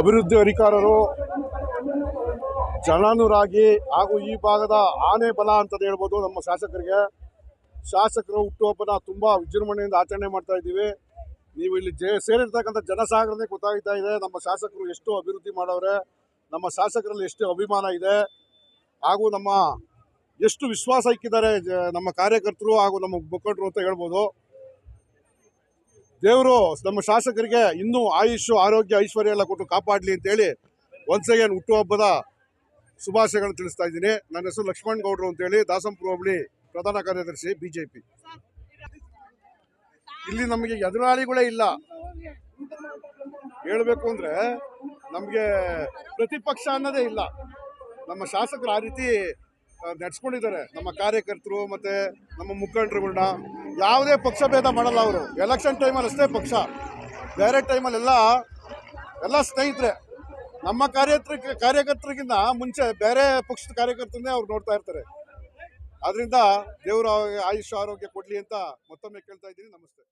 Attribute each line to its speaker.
Speaker 1: ಅಭಿವೃದ್ಧಿ ಅಧಿಕಾರರು ಜನಾನುರಾಗಿ ಹಾಗೂ ಈ ಭಾಗದ ಆನೆ ಬಲ ಅಂತ ಹೇಳ್ಬೋದು ನಮ್ಮ ಶಾಸಕರಿಗೆ. ಶಾಸಕರ ಹುಟ್ಟುಹಬ್ಬನ ತುಂಬ ವಿಜೃಂಭಣೆಯಿಂದ ಆಚರಣೆ ಮಾಡ್ತಾ ಇದ್ದೀವಿ. ನೀವು ಇಲ್ಲಿ ಸೇರಿರ್ತಕ್ಕಂಥ ಜನಸಾಗರನೇ ಗೊತ್ತಾಗ್ತಾ ಇದೆ. ನಮ್ಮ ಶಾಸಕರು ಎಷ್ಟು ಅಭಿವೃದ್ಧಿ ಮಾಡವ್ರೆ, ನಮ್ಮ ಶಾಸಕರಲ್ಲಿ ಎಷ್ಟು ಅಭಿಮಾನ ಇದೆ, ಹಾಗೂ ನಮ್ಮ ಎಷ್ಟು ವಿಶ್ವಾಸ ಇಕ್ಕಿದ್ದಾರೆ ನಮ್ಮ ಕಾರ್ಯಕರ್ತರು ಹಾಗೂ ನಮ್ಮ ಮುಖಂಡರು ಅಂತ ಹೇಳ್ಬೋದು. ದೇವರು ನಮ್ಮ ಶಾಸಕರಿಗೆ ಇನ್ನೂ ಆಯುಷು, ಆರೋಗ್ಯ, ಐಶ್ವರ್ಯ ಎಲ್ಲ ಕೊಟ್ಟು ಕಾಪಾಡಲಿ ಅಂತೇಳಿ ಒನ್ಸ್ ಅಗೇನ್ ಹುಟ್ಟುಹಬ್ಬದ ಶುಭಾಶಯಗಳನ್ನು ತಿಳಿಸ್ತಾ ಇದ್ದೀನಿ. ನನ್ನ ಹೆಸರು ಲಕ್ಷ್ಮಣ್ ಗೌಡ್ರು ಅಂತೇಳಿ ದಾಸಂಪುರ ಹೋಬಳಿ ಪ್ರಧಾನ ಕಾರ್ಯದರ್ಶಿ ಬಿಜೆಪಿ. ಇಲ್ಲಿ ನಮಗೆ ಎದುರಾಳಿಗಳೇ ಇಲ್ಲ. ಹೇಳಬೇಕು ಅಂದ್ರೆ ನಮಗೆ ಪ್ರತಿಪಕ್ಷ ಅನ್ನೋದೇ ಇಲ್ಲ. ನಮ್ಮ ಶಾಸಕರು ಆ ರೀತಿ ನಡೆಸ್ಕೊಂಡಿದ್ದಾರೆ. ನಮ್ಮ ಕಾರ್ಯಕರ್ತರು ಮತ್ತೆ ನಮ್ಮ ಮುಖಂಡರುಗಳನ್ನ ಯಾವುದೇ ಪಕ್ಷ ಭೇದ ಮಾಡಲ್ಲ ಅವರು. ಎಲೆಕ್ಷನ್ ಟೈಮಲ್ಲಿ ಅಷ್ಟೇ ಪಕ್ಷ. ಬೇರೆ ಟೈಮಲ್ಲಿ ಎಲ್ಲ ಎಲ್ಲ ಸ್ನೇಹಿತರೆ. ನಮ್ಮ ಕಾರ್ಯಕರ್ತರ ಕಾರ್ಯಕರ್ತರಿಗಿಂತ ಮುಂಚೆ ಬೇರೆ ಪಕ್ಷದ ಕಾರ್ಯಕರ್ತರನ್ನೇ ಅವ್ರು ನೋಡ್ತಾ ಇರ್ತಾರೆ. ಆದ್ರಿಂದ ದೇವರು ಆಯುಷ್ಯ, ಆರೋಗ್ಯ ಕೊಡಲಿ ಅಂತ ಮತ್ತೊಮ್ಮೆ ಕೇಳ್ತಾ ಇದ್ದೀನಿ. ನಮಸ್ತೆ.